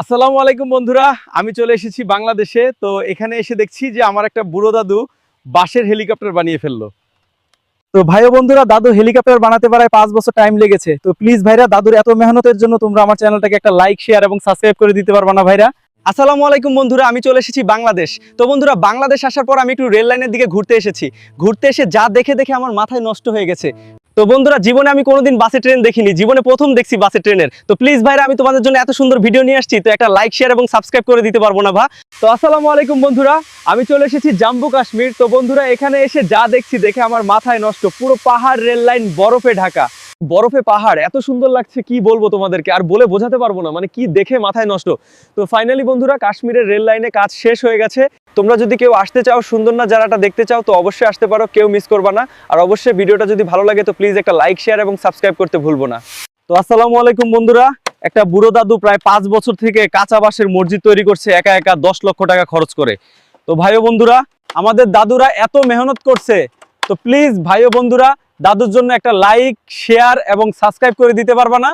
আসসালামু আলাইকুম বন্ধুরা, আমি চলে এসেছি বাংলাদেশে। তো এখানে এসে দেখছি যে আমার একটা বুড়ো দাদু বাঁশের হেলিকপ্টার বানিয়ে ফেলল। তো ভাই বন্ধুরা, দাদু হেলিকপ্টার বানাতে পারায় পাঁচ বছর টাইম লেগেছে। তো প্লিজ ভাইরা, দাদুর এত মেহনতের জন্য তোমরা আমার চ্যানেলটাকে একটা লাইক শেয়ার এবং সাবস্ক্রাইব করে দিতে পারবা না ভাইরা। আসসালামু আলাইকুম বন্ধুরা, আমি চলে এসেছি বাংলাদেশ। তো বন্ধুরা, বাংলাদেশ আসার পর আমি একটু রেল লাইনের দিকে ঘুরতে এসেছি। ঘুরতে এসে যা দেখে দেখে আমার মাথায় নষ্ট হয়ে গেছে। তো বন্ধুরা, জীবনে আমি কোনোদিন বাসে ট্রেন দেখিনি। জীবনে প্রথম দেখছি বাসে ট্রেনের। তো প্লিজ ভাইরা, আমি তোমাদের জন্য এত সুন্দর ভিডিও নিয়ে আসছি, তো একটা লাইক শেয়ার এবং সাবস্ক্রাইব করে দিতে পারব না ভা তো আসসালামু আলাইকুম বন্ধুরা, আমি চলে এসেছি জাম্মু কাশ্মীর। তো বন্ধুরা, এখানে এসে যা দেখছি দেখে আমার মাথায় নষ্ট। পুরো পাহাড় রেল লাইন বরফে ঢাকা। বরফে পাহাড়, এত সুন্দর লাগছে, কি বলব তোমাদেরকে? আর বলে বোঝাতে পারব না মানে কি দেখে মাথায় নষ্ট। তো ফাইনালি বন্ধুরা, কাশ্মীরের রেল লাইনে কাজ শেষ হয়ে গেছে। তোমরা যদি কেউ আসতে চাও সুন্দর না যারাটা দেখতে চাও, তো অবশ্যই আসতে পারো, কেউ মিস করবা না। আর অবশ্যই ভিডিওটা যদি ভালো লাগে, তো প্লিজ একটা লাইক শেয়ার এবং সাবস্ক্রাইব করতে ভুলবো না। তো আসসালামু আলাইকুম বন্ধুরা, একটা বুড়ো দাদু প্রায় পাঁচ বছর থেকে কাঁচা বাঁশের মসজিদ তৈরি করছে, একা একা দশ লক্ষ টাকা খরচ করে। তো ভাই বন্ধুরা, আমাদের দাদুরা এত মেহনত করছে তো প্লিজ ভাই বন্ধুরা, দাদুর জন্য একটা লাইক শেয়ার এবং সাবস্ক্রাইব করে দিতে পারবা না।